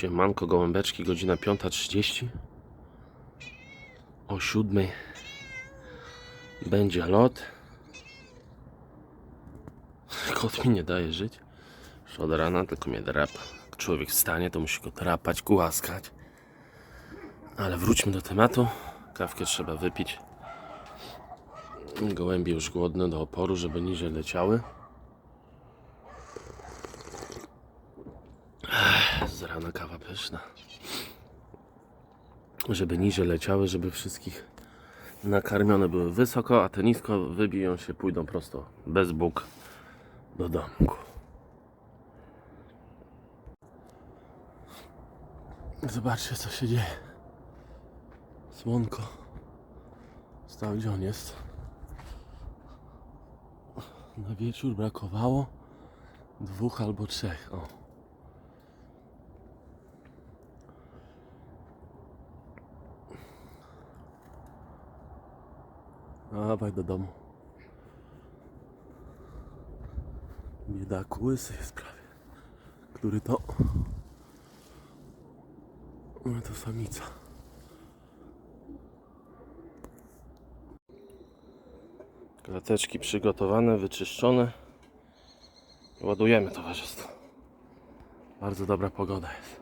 Siemanko gołębeczki, godzina 5.30 O 7 będzie lot. Kot mi nie daje żyć. Już od rana tylko mnie drapa Jak człowiek wstanie to musi go drapać, głaskać. Ale wróćmy do tematu. Kawkę trzeba wypić. Gołębie już głodne do oporu, żeby niżej leciały Z rana kawa pyszna. Żeby niżej leciały, żeby wszystkich nakarmione były wysoko, a te nisko wybiją się, pójdą prosto bez bóg do domku. Zobaczcie co się dzieje. Słonko. Stał gdzie on jest. Na wieczór brakowało dwóch albo trzech. O. Dawaj do domu. Biedaku łysy jest prawie. Który to? No to samica. Klateczki przygotowane, wyczyszczone. Ładujemy towarzystwo. Bardzo dobra pogoda jest.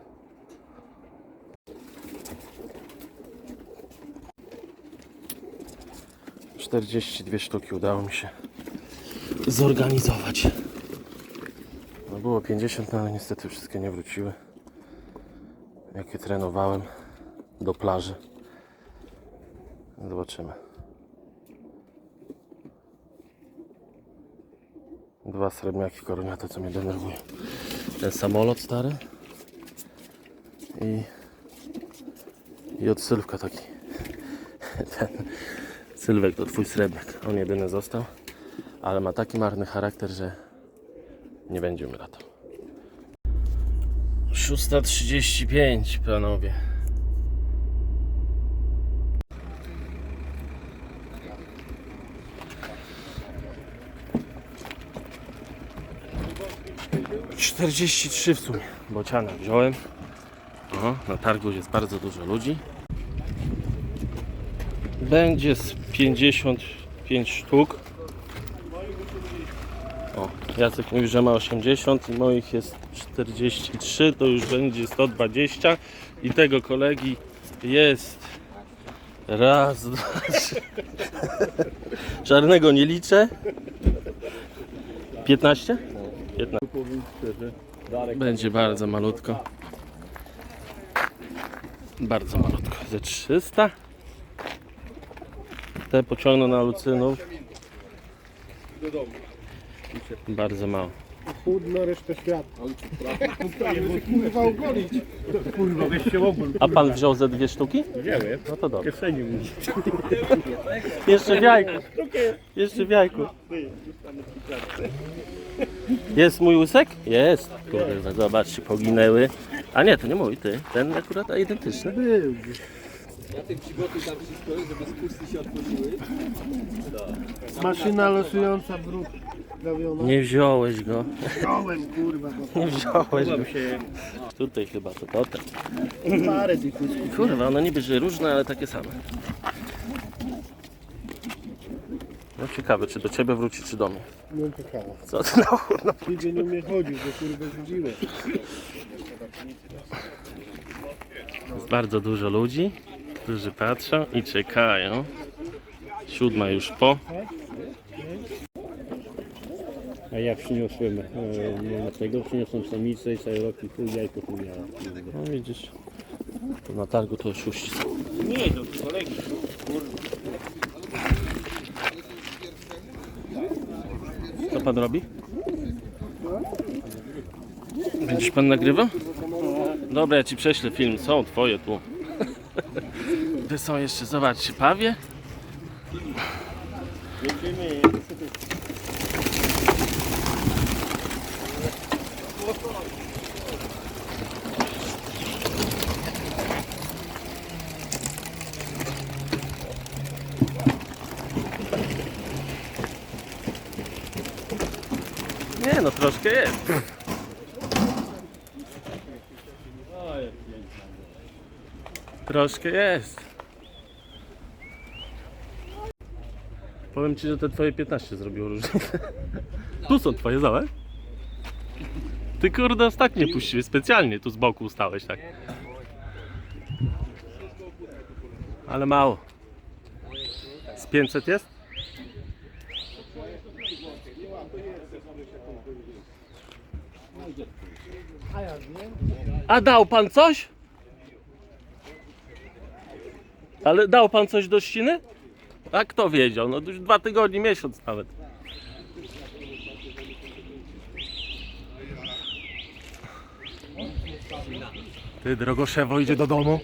Czterdzieści dwie sztuki udało mi się zorganizować. No było 50, no ale niestety wszystkie nie wróciły. Jakie trenowałem do plaży. Zobaczymy. Dwa srebrniaki koroniate, co mnie denerwuje. Ten samolot stary i i od Sylwka taki. Ten Sylwek to twój srebrek. On jedyny został, ale ma taki marny charakter, że nie będzie mi latał. 6.35 panowie. Czterdzieści trzy w sumie. Bociana wziąłem. O, na targu jest bardzo dużo ludzi. Będzie z 55 sztuk. O, Jacek mówi, że ma 80 i moich jest 43, to już będzie 120 i tego kolegi jest raz, dwa, trzy. Czarnego nie liczę. 15? 15. Będzie bardzo malutko. Bardzo malutko. Ze 300. Te pociągną na lucynów. Bardzo mało. Chudno resztę świata. Kurwa ogolić. Kurwa, weź się. A pan wziął ze dwie sztuki? Wziąłem. No to dobrze. Kieszeni mu. Jeszcze w jajku. Jeszcze w jajku. Jest mój łysek? Jest. Kurwa, zobaczcie, poginęły. A nie, to nie mój, ty. Ten akurat identyczny. Był. Maszyna losująca brud trawiona. Nie wziąłeś go. Wziąłem kurwa. Nie wziąłeś go. Tutaj chyba to potem. Parę tych kusków. Kurwa, one niby że różne, ale takie same. No ciekawe, czy do ciebie wróci, czy do mnie. Nie czekała. Co ty no, no. Ty nie mnie chodził, bo kurwa rzuciłem. Jest bardzo dużo ludzi, którzy patrzą i czekają. Siódma już po. A ja przyniosłem e, na tego, przyniosłem samicę i cały rok i pół jajko tu miała. No widzisz, to na targu to oszuści są. Nie, to kolegi. Co pan robi? Będziesz pan nagrywał? Dobra, ja ci prześlę film. Są twoje tu. Ty są jeszcze, zobaczcie, pawie. Nie no, troszkę jest. Troszkę jest. Powiem ci, że te twoje 15 zrobiło różnicę. Tu są twoje, zobacz. Ty kurde ostatnie puściłeś, specjalnie tu z boku ustałeś tak. Ale mało. Z 500 jest? A dał pan coś? Ale dał pan coś do ściny? A kto wiedział? No już dwa tygodnie, miesiąc nawet. Ty, drogoszewo idzie do domu.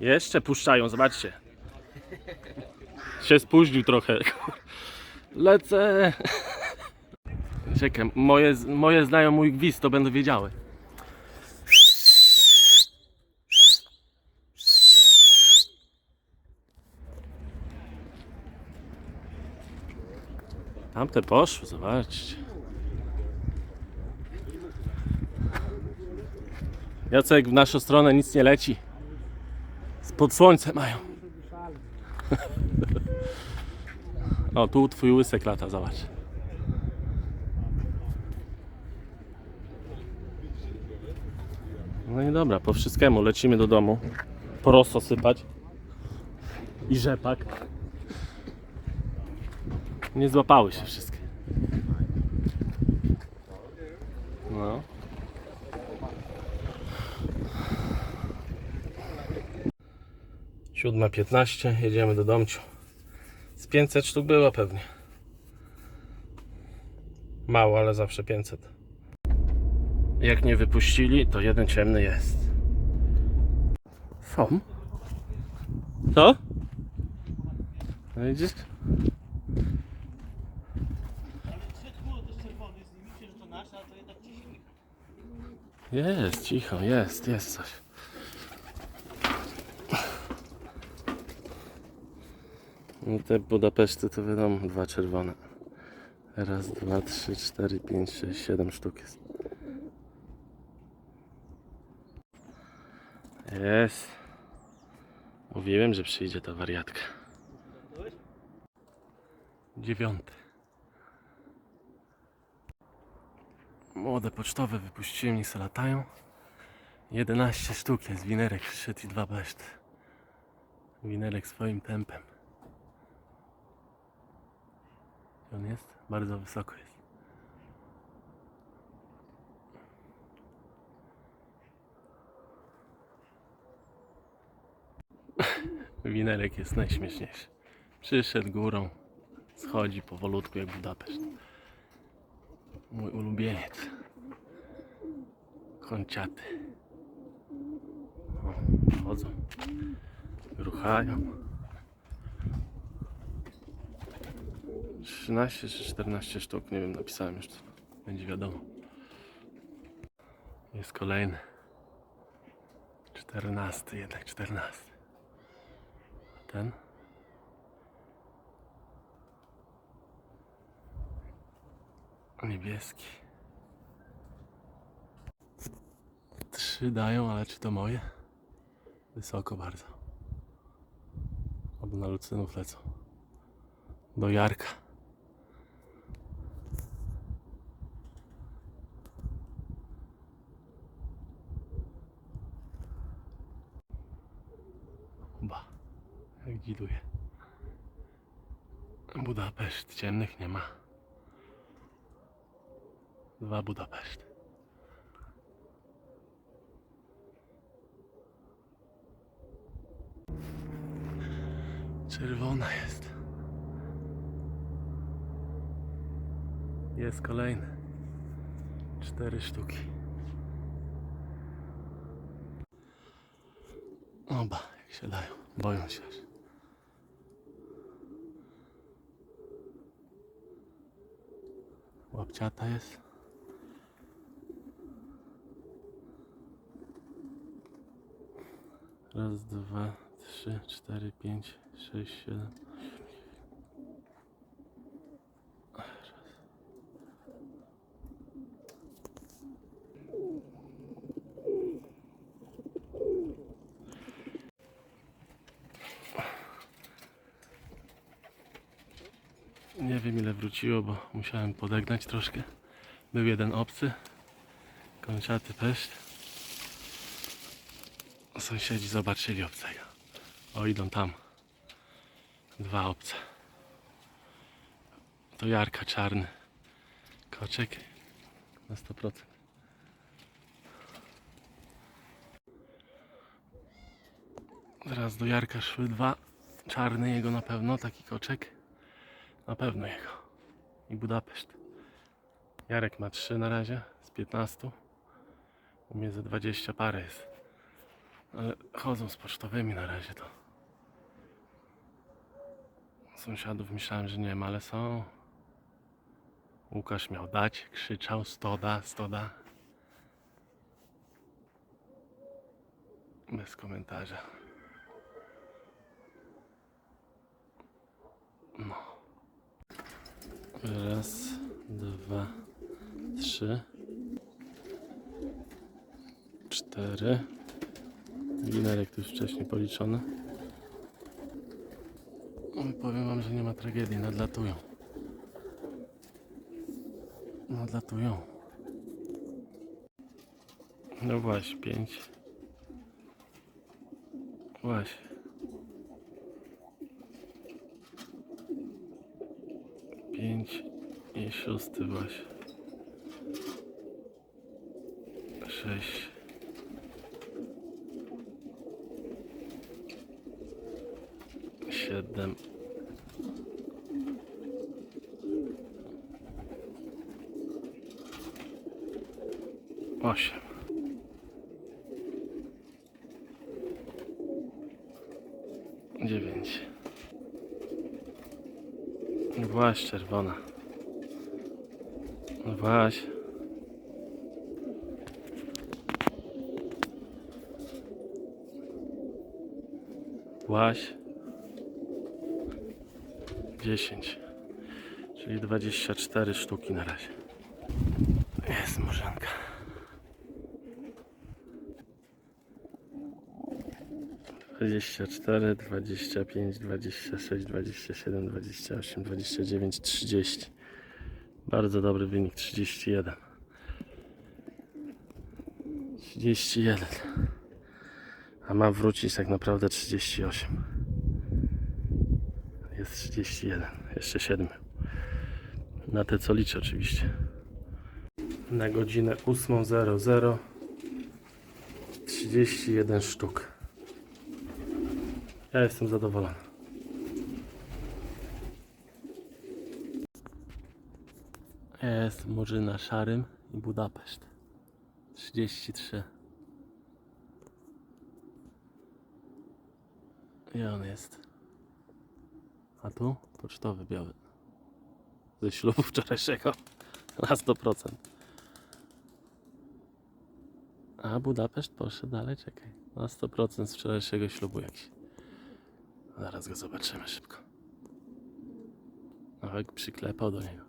Jeszcze puszczają, zobaczcie. Się spóźnił trochę. Lecę. Czekaj, moje, moje znają mój gwizd, to będą wiedziały. Tamte poszły, zobaczcie. Jacek, w naszą stronę nic nie leci. Spod słońce mają. O, tu twój łysek lata, zobacz. No i dobra, po wszystkiemu lecimy do domu. Prosto sypać. I rzepak. Nie złapały się wszystkie. No. Siódma piętnaście, jedziemy do domciu. Z 500 sztuk było pewnie. Mało, ale zawsze 500. Jak nie wypuścili, to jeden ciemny jest. Są? Co? No widzisz? Jest, cicho, jest, jest coś. No te Budapeszty to wiadomo, dwa czerwone. Raz, dwa, trzy, cztery, pięć, sześć, siedem sztuk jest. Jest. Mówiłem, że przyjdzie ta wariatka. Dziewiąty. Młode pocztowe wypuściłem, niech se latają. 11 sztuk jest, winerek przyszedł i dwa beszty. Winerek swoim tempem. On jest? Bardzo wysoko jest. Winerek jest najśmieszniejszy. Przyszedł górą, schodzi powolutku jak Budapeszt. Mój ulubieniec. Konciaty. O, chodzą. Ruchają. 13 czy 14 sztuk, nie wiem, napisałem już. Będzie wiadomo. Jest kolejny. 14, jednak 14. A ten? Niebieski. Trzy dają, ale czy to moje? Wysoko bardzo. Albo na lucynów lecą. Do Jarka. Jak dziduje. Budapeszt, ciemnych nie ma. Dwa Budapeszt. Czerwona jest. Jest kolejny. Cztery sztuki. Oba, jak się dają. Boją się Łapciata jest. Raz, dwa, trzy, cztery, pięć, sześć, siedem. Nie wiem ile wróciło, bo musiałem podegnać troszkę. Był jeden obcy, kończaty peszcz. Sąsiedzi zobaczyli obcego. O, idą tam. Dwa obce. To Jarka czarny. Koczek na 100%. Teraz do Jarka szły dwa. Czarny jego na pewno, taki koczek. Na pewno jego. I Budapeszt. Jarek ma 3 na razie z 15. U mnie ze 20 parę jest. Ale chodzą z pocztowymi na razie to. Sąsiadów myślałem, że nie ma, ale są. Łukasz miał dać, krzyczał stoda, stoda. Bez komentarza. No. Raz, dwa, trzy, cztery. Winerek tu już wcześniej policzony. No i powiem wam, że nie ma tragedii, nadlatują. Nadlatują. No właśnie, pięć. Właśnie. Pięć i szósty właśnie. Sześć. Siedem. Osiem. właśnie czerwona. No właśnie. Właś. 10. Czyli 24 sztuki na razie. Jest murzanka. 24, 25, 26, 27, 28, 29, 30. Bardzo dobry wynik 31. 31. A mam wrócić tak naprawdę 38. Jest 31. Jeszcze 7. Na te co liczę oczywiście. Na godzinę 8.00 31 sztuk. Ja jestem zadowolony. Jest Murzyna Szarym i Budapeszt. 33. I on jest. A tu pocztowy biały. Ze ślubu wczorajszego. Na 100%. A Budapeszt poszedł dalej, czekaj. Na 100% z wczorajszego ślubu jakiś. Zaraz go zobaczymy szybko. Nawet przyklepał do niego.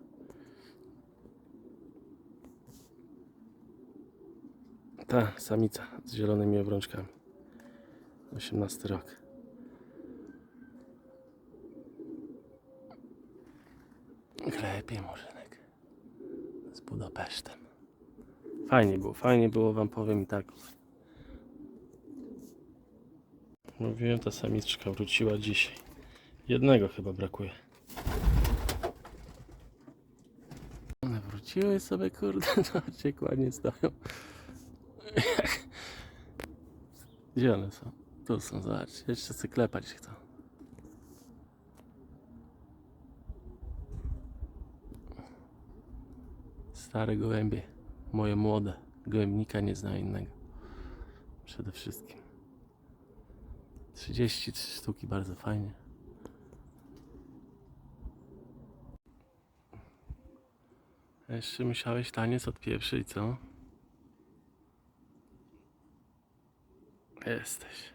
Ta samica z zielonymi obrączkami. 18 rok. Klepie murzynek. Z Budapesztem. Fajnie było, fajnie było wam powiem i tak. Mówiłem, ta samiczka wróciła dzisiaj. Jednego chyba brakuje. One wróciły sobie, kurde, zobaczcie, jak ładnie stoją. Gdzie one są? Tu są, zobaczcie, jeszcze sobie klepać chcą. Stare gołębie, moje młode. Gołębnika nie zna innego. Przede wszystkim. 33 sztuki, bardzo fajnie. Jeszcze musiałeś taniec odpieprzyć, co? Jesteś.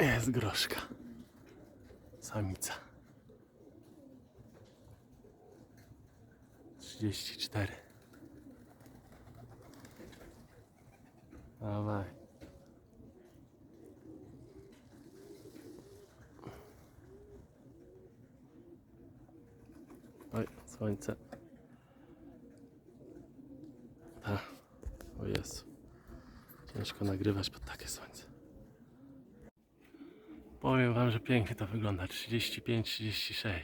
Jest groszka. Samica. 34. Dawaj. Słońce. A, o Jezu. Ciężko nagrywać pod takie słońce. Powiem wam, że pięknie to wygląda. 35-36.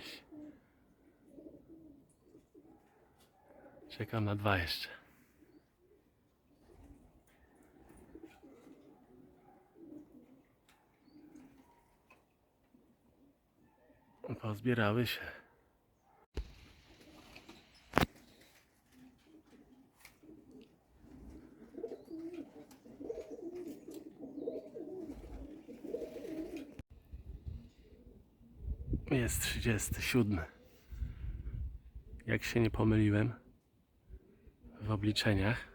Czekam na dwa jeszcze. Pozbierały się. Jest 37. Jak się nie pomyliłem w obliczeniach.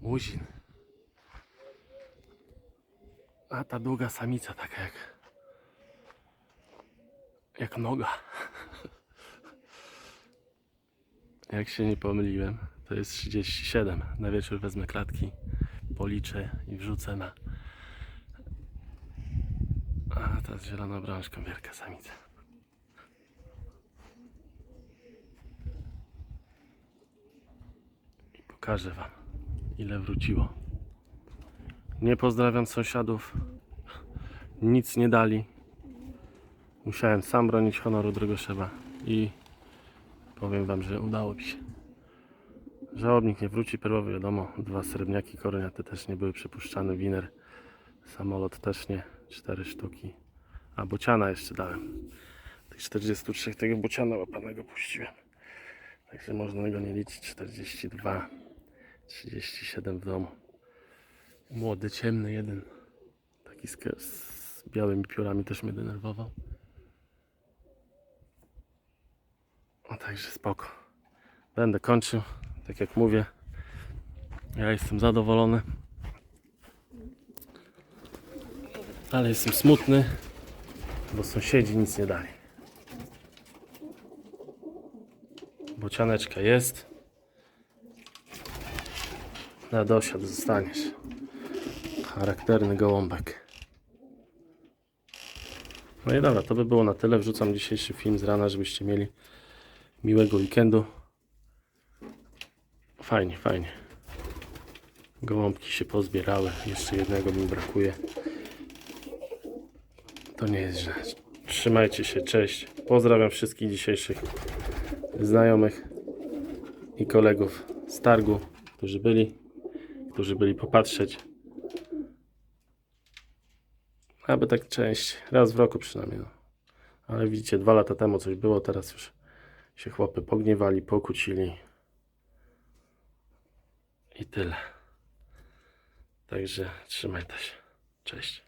Muzin. A ta długa samica taka jak jak noga. Jak się nie pomyliłem, to jest 37. Na wieczór wezmę klatki, policzę i wrzucę na a ta z zieloną brążką, wielka samica. I pokażę wam, ile wróciło. Nie pozdrawiam sąsiadów. Nic nie dali. Musiałem sam bronić honoru Drogoszewa i powiem wam, że udało mi się. Żałobnik nie wróci, perłowy wiadomo, dwa srebrniaki, koroniaty też nie były przepuszczane, winer, samolot też nie, cztery sztuki. A bociana jeszcze dałem. Tych 43 tego bociana łapanego puściłem. Także można go nie liczyć. 42, 37 w domu. Młody, ciemny jeden. Taki z, z białymi piórami też mnie denerwował. A także spoko. Będę kończył. Tak jak mówię. Ja jestem zadowolony. Ale jestem smutny bo sąsiedzi nic nie dali. Bocianeczka jest. Na dosiad zostaniesz. Charakterny gołąbek. No i dobra, to by było na tyle. Wrzucam dzisiejszy film z rana, żebyście mieli miłego weekendu. Fajnie, fajnie. Gołąbki się pozbierały. Jeszcze jednego mi brakuje. To nie jest źle. Trzymajcie się, cześć. Pozdrawiam wszystkich dzisiejszych znajomych i kolegów z targu, którzy byli, którzy byli popatrzeć. Aby tak część, raz w roku przynajmniej. No. Ale widzicie, dwa lata temu coś było, teraz już się chłopy pogniewali, pokłócili. I tyle. Także trzymajcie się. Cześć.